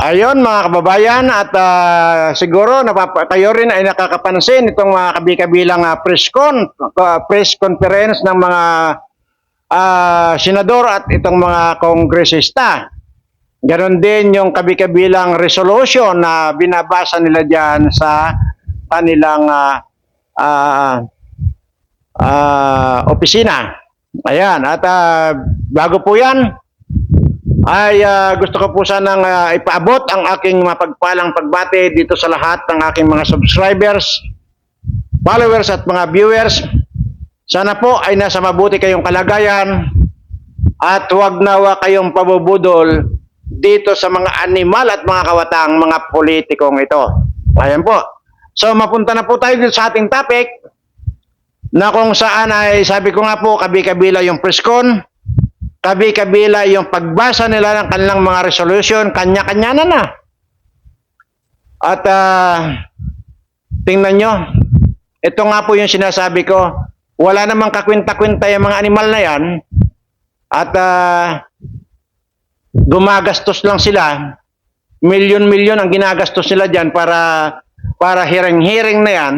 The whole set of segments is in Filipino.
Ayun mga kababayan at ah, siguro napapa- kayo rin ay nakakapansin itong mga kabi-kabilang ah, press con ah, press conference ng mga ah, senador at itong mga kongresista. Ganon din yung kabi-kabilang resolution na binabasa nila diyan sa kanilang ah, ah, ah, opisina. Ayan, at ah, bago po 'yan, ay ah, gusto ko po sanang ah, ipaabot ang aking mapagpalang pagbati dito sa lahat ng aking mga subscribers, followers at mga viewers. Sana po ay nasa mabuti kayong kalagayan at huwag nawa kayong pabubudol dito sa mga animal at mga kawatang mga politikong ito. Ayan po. So mapunta na po tayo sa ating topic na kung saan ay sabi ko nga po kabi-kabila yung presscon kabi-kabila yung pagbasa nila ng kanilang mga resolution, kanya-kanya na na. At ah, tingnan nyo, ito nga po yung sinasabi ko, wala namang kakwinta-kwinta yung mga animal na yan, at ah, gumagastos lang sila, milyon-milyon ang ginagastos nila dyan para, para hiring-hiring na yan,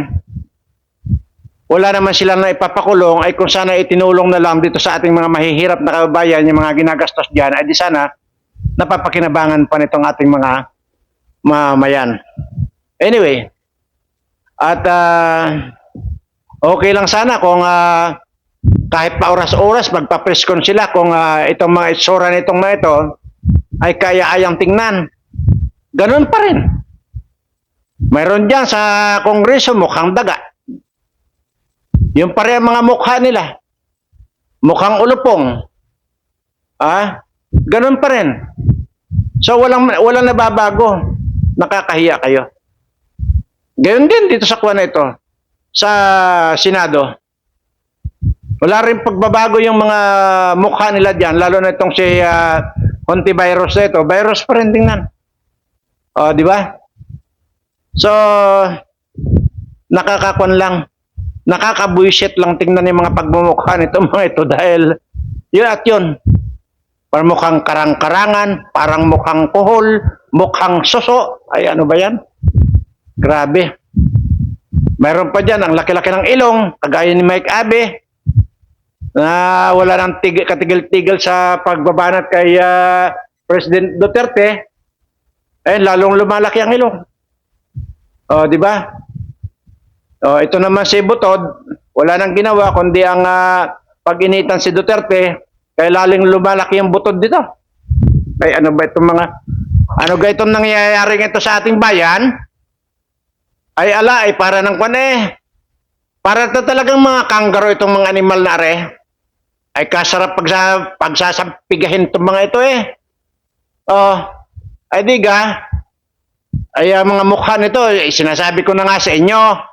wala naman silang na ipapakulong ay kung sana itinulong na lang dito sa ating mga mahihirap na kababayan yung mga ginagastos diyan ay di sana napapakinabangan pa nitong ating mga mamayan. Anyway, at ah, okay lang sana kung ah, kahit pa oras-oras magpa-press con sila kung ah, itong mga itsura nitong mga ito ay kaya-ayang tingnan. Ganun pa rin. Mayroon diyan sa kongreso mukhang daga. Yung pare mga mukha nila. Mukhang ulupong. Ah, ganun pa rin. So walang walang nababago. Nakakahiya kayo. Gayon din dito sa kuwan ito sa Senado. Wala rin pagbabago yung mga mukha nila diyan, lalo na itong si uh, Virus na ito. Virus pa rin tingnan. Oh, di ba? So, nakakakon lang nakakabuisit lang tingnan yung mga pagmumukha nito mga ito dahil yun at yun. Parang mukhang karang-karangan, parang mukhang kuhol, mukhang suso. Ay ano ba yan? Grabe. Mayroon pa dyan ang laki-laki ng ilong, kagaya ni Mike Abe, na wala nang tig- katigil-tigil sa pagbabanat kay ah, President Duterte. Eh, lalong lumalaki ang ilong. O, di ba? Oh, ito naman si Butod, wala nang ginawa kundi ang ah, pag-initan si Duterte, kaya laling lumalaki ang butod dito. Ay ano ba itong mga ano ga itong nangyayari ito sa ating bayan? Ay ala, ay para ng kwan eh. Para to talagang mga kangaroo itong mga animal na are. Ay kasarap pagsa, pagsasampigahin itong mga ito eh. Oh, ay diga, ay ah, mga mukha nito, eh, sinasabi ko na nga sa inyo,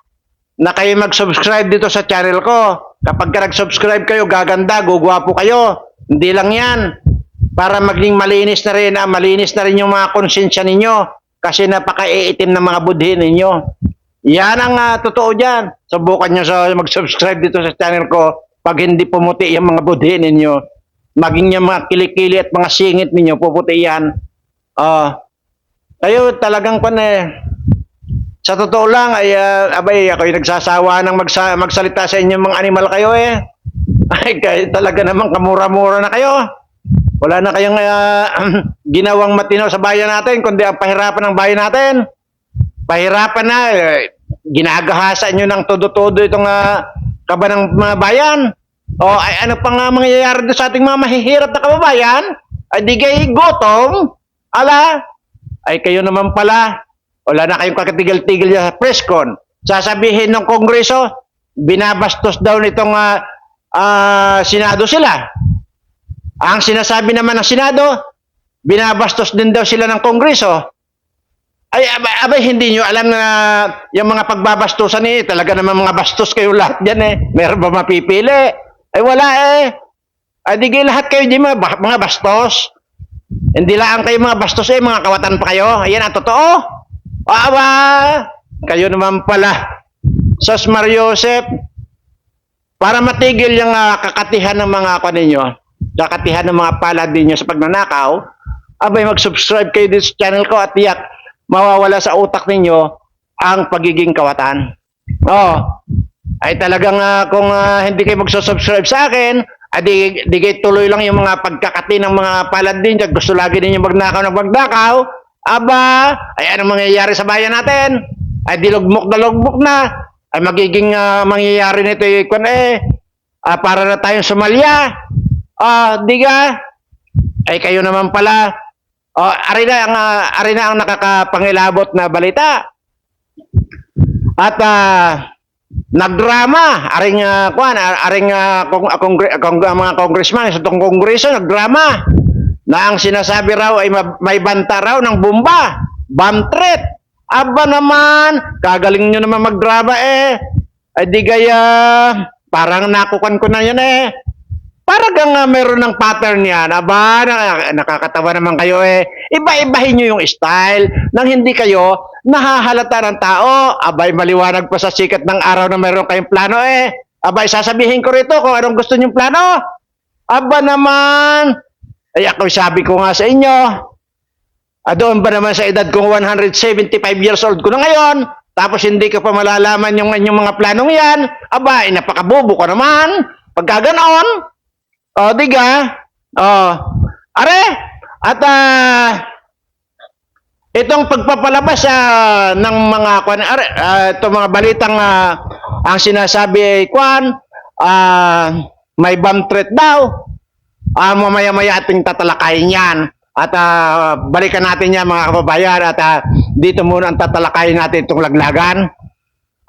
na kayo mag-subscribe dito sa channel ko. Kapag ka nag-subscribe kayo, gaganda, gugwapo kayo. Hindi lang yan. Para maging malinis na rin, ah, malinis na rin yung mga konsensya ninyo. Kasi napaka-iitim ng mga budhi ninyo. Yan ang ah, totoo dyan. Subukan nyo sa mag-subscribe dito sa channel ko. Pag hindi pumuti yung mga budhi ninyo, maging yung mga kilikili at mga singit ninyo, puputi yan. Ah, kayo talagang pan eh, sa totoo lang, ay, uh, abay, ako'y nagsasawa ng magsa, magsalita sa inyong mga animal kayo eh. Ay, kayo talaga naman kamura-mura na kayo. Wala na kayong ah, ginawang matino sa bayan natin, kundi ang pahirapan ng bayan natin. Pahirapan na, eh, ginagahasa nyo ng todo-todo itong uh, kaba ng mga bayan. O ay ano pa nga mangyayari doon sa ating mga mahihirap na kababayan? Ay di kayo gutom? Ala, ay kayo naman pala, wala na kayong kakatigil-tigil sa press con. Sasabihin ng Kongreso, binabastos daw nitong ah, ah, Senado sila. Ang sinasabi naman ng Senado, binabastos din daw sila ng Kongreso. Ay, abay, abay, hindi nyo alam na yung mga pagbabastusan eh, talaga naman mga bastos kayo lahat dyan eh. Meron ba mapipili? Ay, wala eh. Ay, di kayo lahat kayo di mga, mga bastos. Hindi lang kayo mga bastos eh, mga kawatan pa kayo. Ayan ang totoo. Aba, kayo naman pala. Sos Mariosep, para matigil yung ah, kakatihan ng mga ako ninyo, kakatihan ng mga palad ninyo sa pagnanakaw, abay mag-subscribe kayo dito sa channel ko at tiyak mawawala sa utak ninyo ang pagiging kawatan. Oh, ay talagang ah, kung ah, hindi kayo magsusubscribe sa akin, ay di, di kayo tuloy lang yung mga pagkakati ng mga palad din dyan. Gusto lagi ninyo magnakaw ng magnakaw. Aba, ay ano mangyayari sa bayan natin? Ay dilugmok na lugmok na. Ay magiging ah, mangyayari nito eh, kung eh, ah, para na tayong Somalia. Ah, di ka? Ay kayo naman pala. Oh, ari na ang ah, ari na ang nakakapangilabot na balita. At ah, nagdrama aring uh, kuan aring uh, kong, kongre, kong, mga congressman sa tong kongreso nagdrama na ang sinasabi raw ay ma- may banta raw ng bomba bomb threat aba naman kagaling nyo naman magdrama eh ay di gaya parang nakukan ko na yan eh Parang nga meron ng pattern yan. Aba, na- nakakatawa naman kayo eh. Iba-ibahin nyo yung style nang hindi kayo nahahalata ng tao. Abay, maliwanag pa sa sikat ng araw na meron kayong plano eh. Abay, sasabihin ko rito kung anong gusto nyong plano. Aba naman. Ay, ako sabi ko nga sa inyo. Ah, doon ba naman sa edad kong 175 years old ko na ngayon, tapos hindi ka pa malalaman yung inyong mga planong yan, aba, eh, napakabobo ka naman. Pagka ganoon, o, di ka? O, are, at ah, itong pagpapalabas ah, ng mga kwan, are, ah, itong mga balitang ah, ang sinasabi ay kwan, ah, may bomb threat daw. Ah, mamaya-maya ating tatalakayin yan. At ah, balikan natin yan mga kababayan at ah, dito muna ang tatalakayin natin itong laglagan.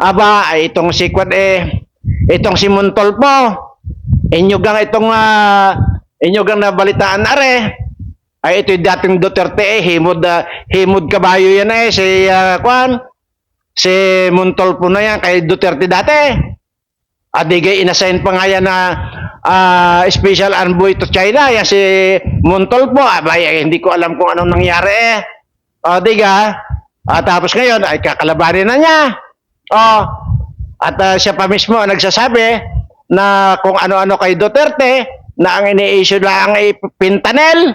Aba, itong si Kwan eh, itong si Muntol po, inyo gang itong uh, inyo gang nabalitaan are, ay ito yung dating Duterte eh, himod, ah, himod kabayo yan eh, si ah, Kwan, si Muntol po na yan, kay Duterte dati. Adigay inassign pa nga yan na ah, special envoy to China, yan si Muntol po, abay, eh, hindi ko alam kung anong nangyari eh. O, diga, Ah, tapos ngayon, ay kakalabanin na niya. Oh, at ah, siya pa mismo nagsasabi na kung ano-ano kay Duterte na ang ini-issue lang ay pintanel.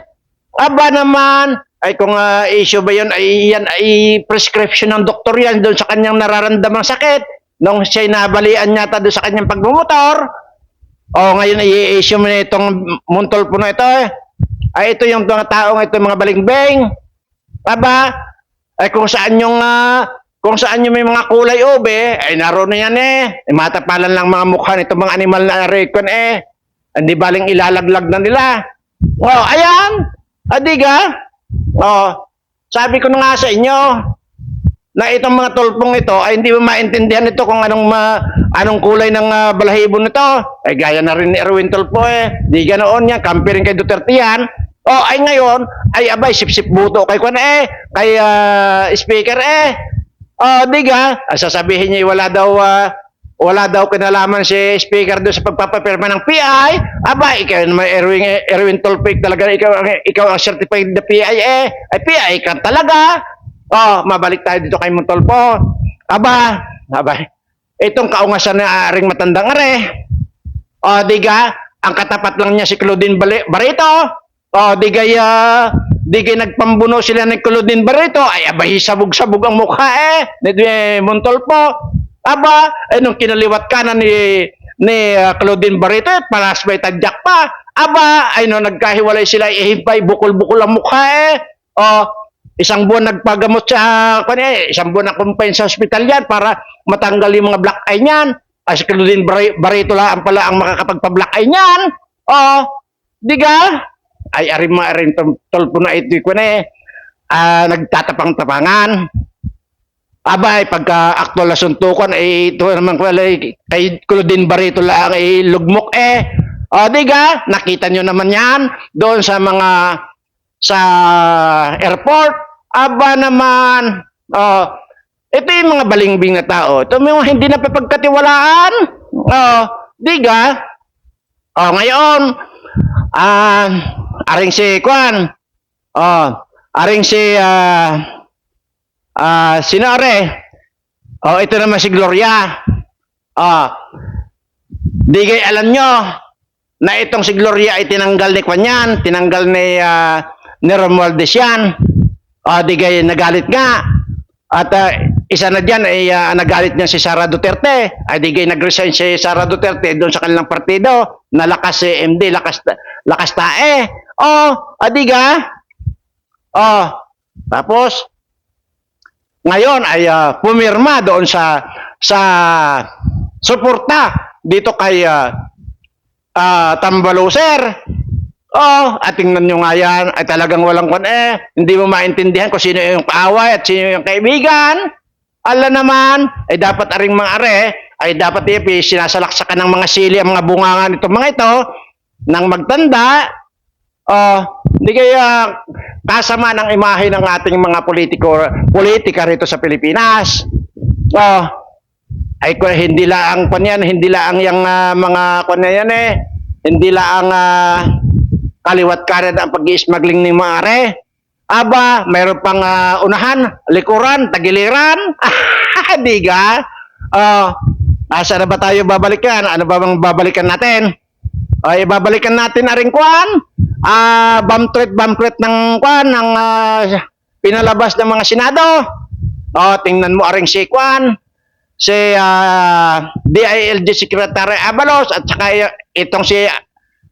Aba naman, ay kung ah, issue ba yun, ay yan ay prescription ng doktor yan doon sa kanyang nararamdamang sakit. Nung siya nabalian yata doon sa kanyang pagmumotor. O ngayon ay i-issue mo na itong muntol po na ito eh. Ay ito yung mga taong ito mga balingbeng. Aba, ay kung saan yung ah, kung saan yung may mga kulay ube, ay naroon na yan eh. Ay, matapalan lang mga mukha nito mga animal na recon eh. Hindi baling ilalaglag na nila. Oh, ayan. Adiga. Oh, sabi ko na nga sa inyo na itong mga tulpong ito ay hindi mo maintindihan ito kung anong ma, anong kulay ng ah, balahibo nito. Ay gaya na rin ni Erwin Tulpo eh. Di ganoon yan, kampi kay Duterte yan. Oh, ay ngayon, ay abay, sip-sip buto kay Kwan eh, kay ah, speaker eh. Oh, di ga? Sasabihin niya wala daw ah, wala daw kinalaman si speaker doon sa pagpapapirma ng PI. Aba, ikaw naman Erwin, Erwin Tolpik talaga, ikaw, ikaw ang certified na PI eh. Ay, PI ka talaga. Oh, mabalik tayo dito kay Montolpo. Aba, aba, itong kaungasan na aring matandang are. O, di ga, ang katapat lang niya si Claudine Bali- Barreto. O, di gaya, di gaya nagpambuno sila ni Claudine Barreto. Ay, abay, sabog-sabog ang mukha eh. Ni eh, Montolpo. Aba, eh, nung kinaliwat ka na ni, ni ah, Claudine Barreto, eh, palas may tadyak pa. Aba, ay nung nagkahiwalay sila, ihimpay, bukol-bukol ang mukha eh. O, isang buwan nagpagamot sa, kanya, isang buwan na kumpain sa ospital yan para matanggal yung mga black eye niyan. Ay, si Claudine Bar- Barreto lang pala ang makakapagpa-black eye niyan. O, di ga? Ay, arin tol- tolpo na ito ko na eh. Ah, nagtatapang-tapangan. Abay, pagka aktual na suntukan, eh, ito naman ko eh, kay Claudine Barreto lang, eh, lugmok eh. O, di ga? Nakita nyo naman yan doon sa mga sa airport. Aba naman. Oh, ito yung mga balingbing na tao. Ito yung hindi napapagkatiwalaan. Oh, di ga? Oh, ngayon, ah, aring si Kwan. Oh, aring si ah ah sino are? Oh, ito naman si Gloria. Oh, di kay alam nyo na itong si Gloria ay tinanggal ni Kwan yan, tinanggal ni ah, ni Romualdez yan. O, di kayo nagalit nga. At ah, isa na dyan ay ah, nagalit niya si Sara Duterte. Ay di kayo nag-resign si Sara Duterte doon sa kanilang partido. Nalakas si MD, lakas, lakas tae. O, adiga. O, tapos, ngayon ay ah, pumirma doon sa sa suporta dito kay ah, ah, Tambaluser. Oh, at tingnan nyo nga yan, ay talagang walang kon eh. Hindi mo maintindihan kung sino yung kaaway at sino yung kaibigan. Ala naman, ay dapat aring mga are, ay dapat ipi, sinasalaksakan ng mga sili ang mga bungangan nito mga ito, nang magtanda, oh, hindi kaya kasama ng imahe ng ating mga politiko, politika rito sa Pilipinas. Oh, ay hindi lang kung yan, hindi lang yung ah, mga kung yan eh, hindi lang uh, kaliwat kanan ang pag-i-smuggling ni Mare. Aba, mayroon pang ah, unahan, likuran, tagiliran. Diga? Oh, asa na ba tayo babalikan? Ano ba bang babalikan natin? Ay, babalikan natin na rin kwan. Ah, bumtret, bumtret ng kwan, ng ah, pinalabas ng mga Senado. Oh, tingnan mo aring si kwan si ah, DILG Secretary Abalos at saka itong si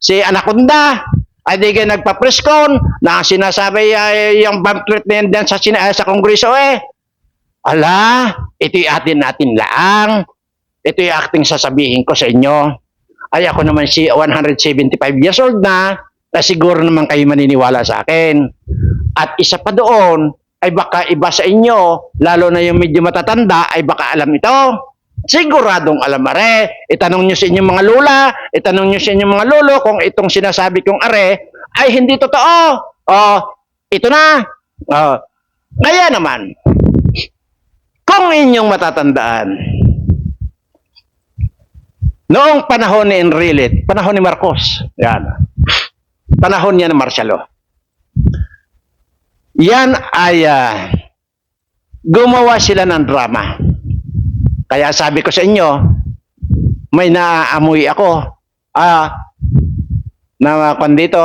si Anaconda ay di kayo nagpa-press con na sinasabi ay yung pamphlet na yan sa, sina- sa kongreso eh. Ala, ito'y atin natin laang. Ito'y acting sasabihin ko sa inyo. Ay ako naman si 175 years old na, na siguro naman kayo maniniwala sa akin. At isa pa doon, ay baka iba sa inyo, lalo na yung medyo matatanda, ay baka alam ito. Siguradong alam are. Itanong nyo sa inyong mga lula, itanong nyo sa inyong mga lolo kung itong sinasabi kong are ay hindi totoo. Oh, ito na. Oh. Kaya naman, kung inyong matatandaan, noong panahon ni Enrilet, panahon ni Marcos, yan, panahon niya ng Marcelo, yan ay ah, gumawa sila ng drama. Kaya sabi ko sa inyo, may naaamoy ako. Ah, na kung dito,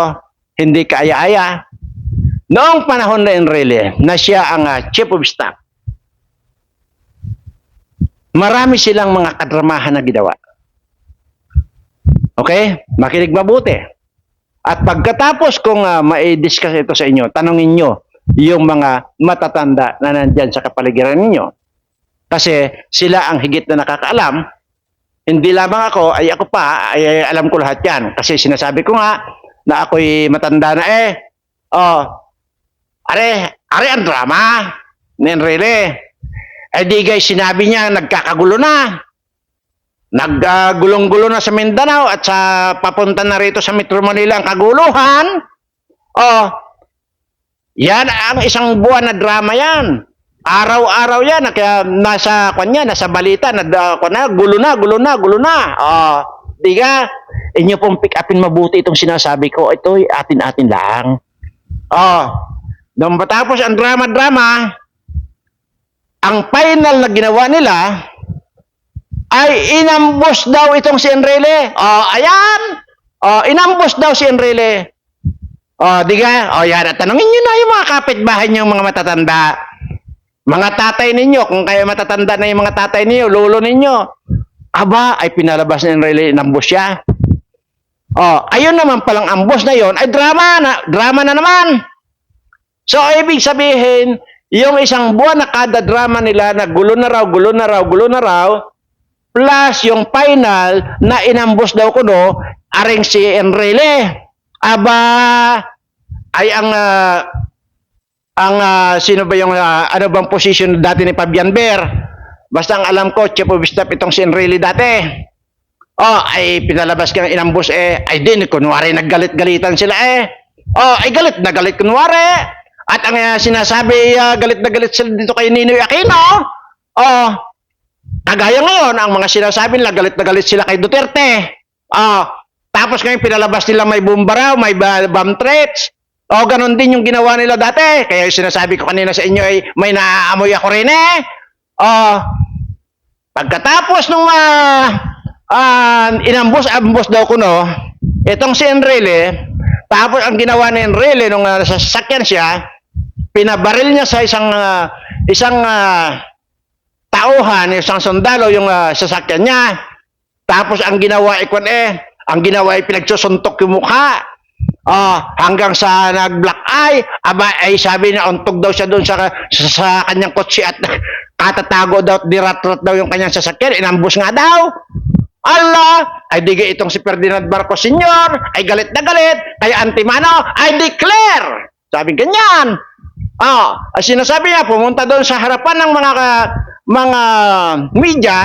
hindi kaaya-aya. Noong panahon na Enrile, na siya ang ah, chief of staff, marami silang mga kadramahan na ginawa. Okay? Makinig mabuti. At pagkatapos kong uh, ma-discuss ito sa inyo, tanongin nyo yung mga matatanda na nandyan sa kapaligiran ninyo. Kasi sila ang higit na nakakaalam. Hindi lamang ako, ay ako pa, ay, alam ko lahat yan. Kasi sinasabi ko nga na ako'y matanda na eh. Oh, are, are ang drama. Nen really. Eh di guys, sinabi niya, nagkakagulo na. Naggulong-gulo na sa Mindanao at sa papunta na rito sa Metro Manila ang kaguluhan. Oh, yan ang isang buwan na drama yan. Araw-araw yan, kaya nasa kanya, nasa balita, na, uh, na, gulo na, gulo na, gulo na. Oh, di ka? Inyo pong pick upin mabuti itong sinasabi ko. Ito atin-atin lang. Oh, nung matapos ang drama-drama, ang final na ginawa nila ay inambos daw itong si Enrile. Oh, ayan. Oh, inambos daw si Enrile. Oh, di ka? Oh, yan. At tanongin nyo na yung mga kapitbahay nyo, mga matatanda. Mga tatay ninyo, kung kayo matatanda na yung mga tatay ninyo, lolo ninyo. Aba, ay pinalabas ni Enrile, inambos siya. Oh, ayun naman palang ambos na yon ay drama na, drama na naman. So, ibig sabihin, yung isang buwan na kada drama nila na gulo na raw, gulo na raw, gulo na raw, plus yung final na inambos daw ko no, aring si Enrile. Aba, ay ang, ah, ang, ah, sino ba yung, ah, ano bang position dati ni Fabian Ber? Basta ang alam ko, chief of staff itong si Enrile dati. Oh, ay pinalabas ka ng inambos eh. Ay din, kunwari naggalit-galitan sila eh. Oh, ay galit na galit kunwari. At ang uh, sinasabi, uh, galit na galit sila dito kay Ninoy Aquino. Oh, kagaya ngayon, ang mga sinasabi nila, galit na galit sila kay Duterte. Oh, tapos ngayon pinalabas nila may bumbaraw, may ba- bomb threats. O, ganon din yung ginawa nila dati. Kaya yung sinasabi ko kanina sa inyo ay may naaamoy ako rin eh. Oh, pagkatapos nung ah, ah, inambos-ambos daw ko no, itong si Enrile, Tapos ang ginawa ni Enrile nung uh, nasa sasakyan siya, pinabaril niya sa isang ah, isang ah, tauhan, isang sundalo yung ah, sasakyan niya. Tapos ang ginawa ikon eh, ang ginawa ay pinagsusuntok yung mukha. Ah, hanggang sa nag-black eye, aba ay sabi niya untog daw siya doon sa, sa, sa kanyang kotse at katatago daw at dirat-rat daw yung kanyang sasakyan, inambus nga daw. Allah, ay digay itong si Ferdinand Marcos Sr. ay galit na galit, kaya antimano, I declare. Sabi ganyan. Ah, ay sinasabi niya pumunta doon sa harapan ng mga mga media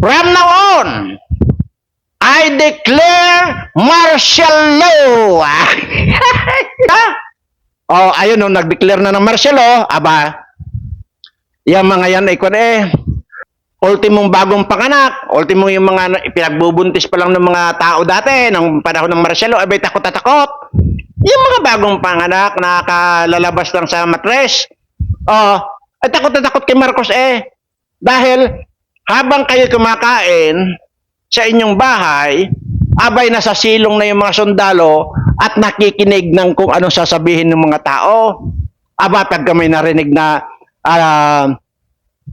from now on. I declare martial law. ha? Oh, ayun nung nag-declare na ng martial law, aba, yung mga yan ay kung eh, ultimong bagong panganak, ultimong yung mga na- pinagbubuntis pa lang ng mga tao dati, ng panahon ng martial law, abay takot takot. Yung mga bagong panganak, nakalalabas lang sa matres. Oh, ay takot na takot kay Marcos eh. Dahil habang kayo kumakain sa inyong bahay, abay nasa silong na yung mga sundalo at nakikinig ng kung anong sasabihin ng mga tao. Aba, pagka may narinig na ah,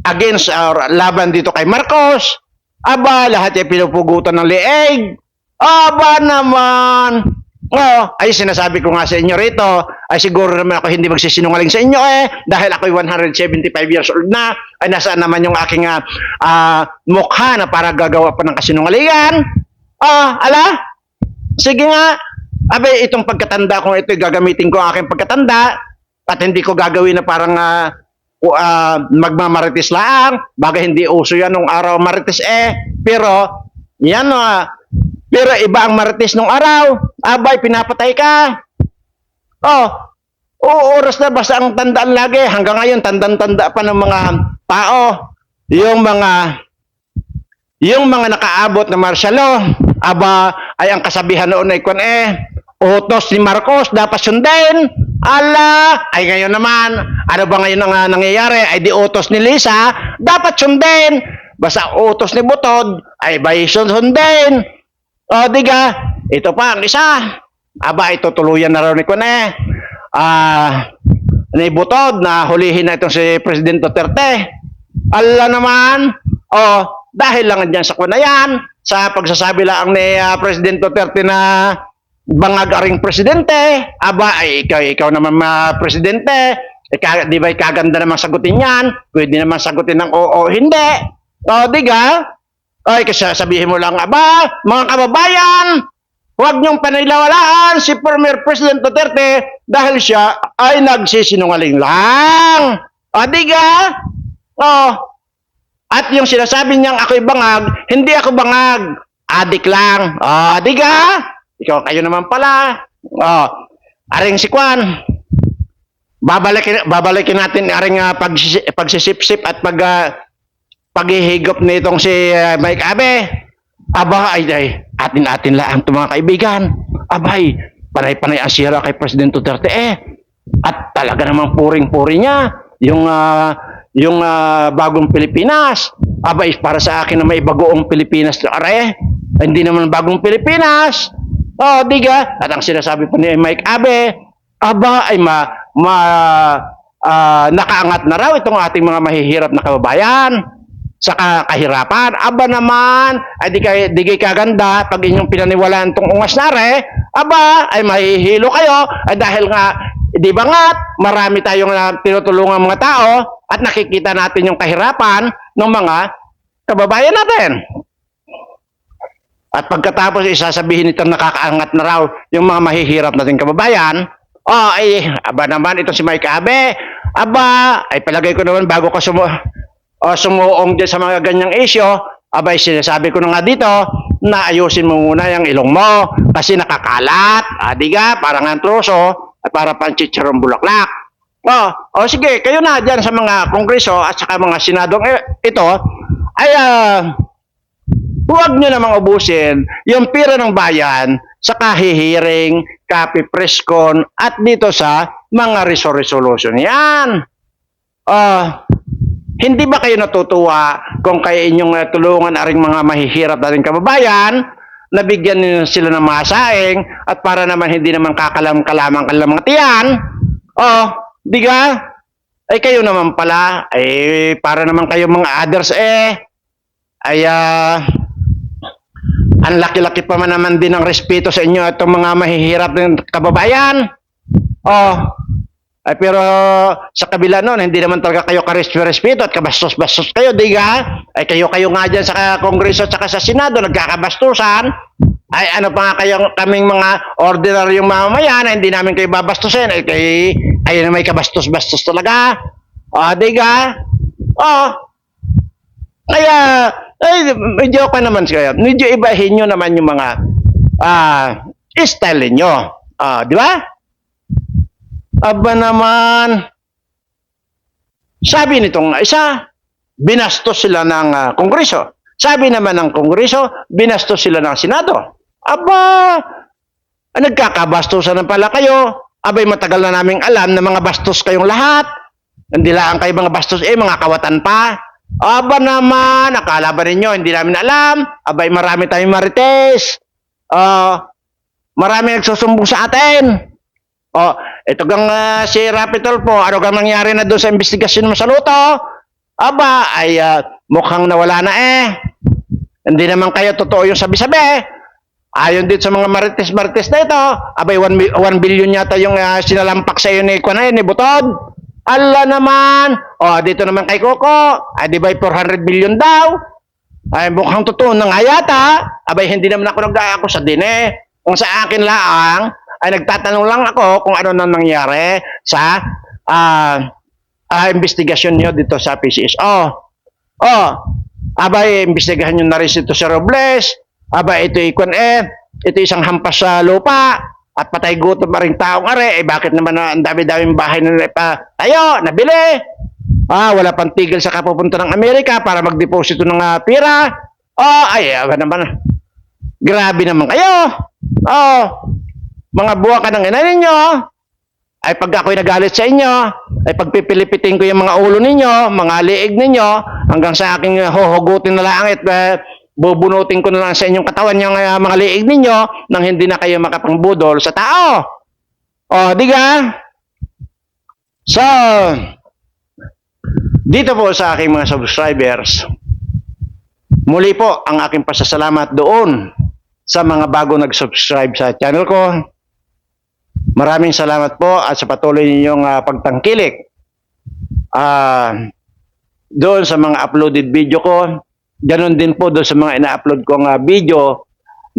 against or laban dito kay Marcos, aba, lahat ay pinupugutan ng leeg. Aba naman. Oh, ay sinasabi ko nga sa inyo rito, ay siguro naman ako hindi magsisinungaling sa inyo eh, dahil ako'y 175 years old na, ay nasaan naman yung aking ah, mukha na para gagawa pa ng kasinungalingan. Ah, ala? Sige nga. Abe, itong pagkatanda ko ito, gagamitin ko ang aking pagkatanda at hindi ko gagawin na parang o, ah, magmamarites lang. Bagay hindi uso yan nung araw marites eh. Pero, yan ah, pero iba ang marites nung araw. Abay, pinapatay ka. Oh, oo, oras na basta ang tandaan lagi. Hanggang ngayon, tandang-tanda pa ng mga tao. Yung mga yung mga nakaabot na martial law, aba, ay ang kasabihan noon ay kung eh, utos ni Marcos, dapat sundin. Ala, ay ngayon naman, ano ba ngayon ang ah, nangyayari? Ay di utos ni Lisa, dapat sundin. Basta utos ni Butod, ay bay sundin. O, diga, ito pa ang isa. Aba, ito tuluyan na raw ni Kwan eh. Ah, ni Butod na hulihin na itong si President Duterte. Ala naman, oh, dahil lang dyan sa kuna yan, sa pagsasabi lang ni ah, President Duterte na bangag aring presidente, aba, ay ikaw, ikaw naman ma presidente, ika, di ba kaganda naman sagutin yan, pwede naman sagutin ng oo, hindi. O, di ga? Ay, kasi sabihin mo lang, aba, mga kababayan, huwag niyong panilawalaan si former President Duterte dahil siya ay nagsisinungaling lang. O, di ga? Oh, at yung sinasabi niyang ako'y bangag, hindi ako bangag. Adik lang. Adik ka? Ikaw kayo naman pala. Oh, aring si Kwan. Babalikin, babalikin natin aring uh, pagsis- pagsisip-sip at pag ah, paghihigop nitong si ah, Mike Abe. Aba, ay, ay, atin-atin lang ito mga kaibigan. Abay, panay-panay ang sira kay President Duterte eh. At talaga namang puring-puri niya yung ah, yung ah, bagong Pilipinas. Abay, para sa akin na may bagoong Pilipinas na are. Hindi naman bagong Pilipinas. Oh, diga. At ang sinasabi pa ni Mike Abe, aba ay ma, ma ah, nakaangat na raw itong ating mga mahihirap na kababayan sa ka- kahirapan. Aba naman, ay di, kay, di kay kaganda pag inyong pinaniwalaan tong ungas nare, aba, ay mahihilo kayo, ay dahil nga, di ba nga, marami tayong uh, tinutulungan mga tao at nakikita natin yung kahirapan ng mga kababayan natin. At pagkatapos isasabihin nitong nakakaangat na raw yung mga mahihirap nating kababayan, oh, ay, aba naman itong si Mike Abe, aba, ay palagay ko naman bago ka sumu o sumuong dyan sa mga ganyang isyo, abay sinasabi ko na nga dito na ayusin mo muna yung ilong mo kasi nakakalat, di ka, parang ang troso, at para pang chicharong bulaklak. Oh, oh sige, kayo na dyan sa mga kongreso at saka mga senadong eh, ito, ay ah, huwag nyo namang ubusin yung pira ng bayan sa kahihiring, copy presscon at dito sa mga resolution. Yan. Ah, hindi ba kayo natutuwa kung kayo inyong uh, tulungan aring mga mahihirap nating kababayan nabigyan niyo sila ng masaing at para naman hindi naman kakalam-kalamang kanilang mga tiyan. Oh, di ka? Ay kayo naman pala, ay para naman kayo mga others eh. Ay ah, ang laki-laki pa man naman din ng respeto sa inyo itong mga mahihirap ng kababayan. Oh, ay pero sa kabila nun, hindi naman talaga kayo karespeto at kabastos-bastos kayo, di ka? Ay kayo-kayo nga dyan sa Kongreso at sa Senado, nagkakabastusan. Ay ano pa nga kayo kaming mga ordinaryong mamamayan na hindi namin kayo babastusin. Ay kay, kayo na may kabastos-bastos talaga. O, di ka? O, kaya, ay, medyo pa naman kayo. Medyo ibahin nyo naman yung mga ah style ninyo. Ah, di ba? Aba naman. Sabi nitong isa, binastos sila ng ah, Kongreso. Sabi naman ng Kongreso, binastos sila ng Senado. Aba, ah, nagkakabastusan na pala kayo. Abay, matagal na naming alam na mga bastos kayong lahat. Hindi lang kayo mga bastos, eh, mga kawatan pa. Aba naman, akala ba ninyo, hindi namin alam. Abay, marami tayong marites. Ah, marami nagsusumbong sa atin. Oh, ito gang ah, si Rapitol po, ano gang nangyari na doon sa investigasyon mo sa luto? Aba, ay ah, mukhang nawala na eh. Hindi naman kayo totoo yung sabi-sabi. Ayon din sa mga marites-marites na ito, abay 1, billion yata yung ah, sinalampak sa iyo ni Kwanay, ni Butod. Ala naman. Oh, dito naman kay Coco, ay di ba 400 billion daw? Ay mukhang totoo na nga yata. Abay hindi naman ako nag-aako sa din eh. Kung sa akin lang, ay nagtatanong lang ako kung ano na nangyari sa ah ah, investigasyon niyo dito sa PCSO. Oh, abay, imbestigahan nyo na rin ito sa Robles. Abay, ito ikon eh. Ito isang hampas sa lupa. At patay gutom pa rin taong are. Eh, bakit naman na ang dami-daming bahay na pa tayo, nabili. Ah, wala pang tigil sa kapupunta ng Amerika para magdeposito ng ah, pira. Oh, ay, naman. Grabe naman kayo. Oh, mga buwa ka ng ina ninyo. Ay pag ako'y nagalit sa inyo, ay pagpipilipitin ko yung mga ulo ninyo, mga liig ninyo, hanggang sa aking uh, huhugutin na langit, uh, bubunutin ko na lang sa inyong katawan yung uh, mga liig ninyo nang hindi na kayo makapangbudol sa tao. O, di ka? So, dito po sa aking mga subscribers, muli po ang aking pasasalamat doon sa mga bago nag-subscribe sa channel ko. Maraming salamat po at sa patuloy ninyong ah, pagtangkilik. Ah, doon sa mga uploaded video ko, ganun din po doon sa mga ina-upload kong ah, video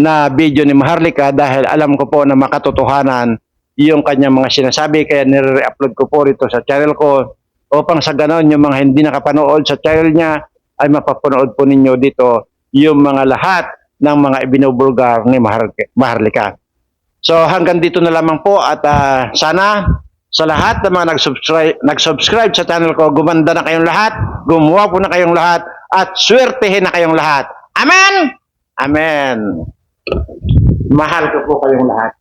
na video ni Maharlika dahil alam ko po na makatotohanan yung kanyang mga sinasabi kaya nire-upload ko po rito sa channel ko upang sa ganon yung mga hindi nakapanood sa channel niya ay mapapanood po ninyo dito yung mga lahat ng mga ibinubulgar ni Mahar- Maharlika. So hanggang dito na lamang po at ah, sana sa lahat ng mga nag-subscribe, nag-subscribe sa channel ko, gumanda na kayong lahat, gumawa po na kayong lahat, at swertehin na kayong lahat. Amen! Amen! Mahal ko po kayong lahat.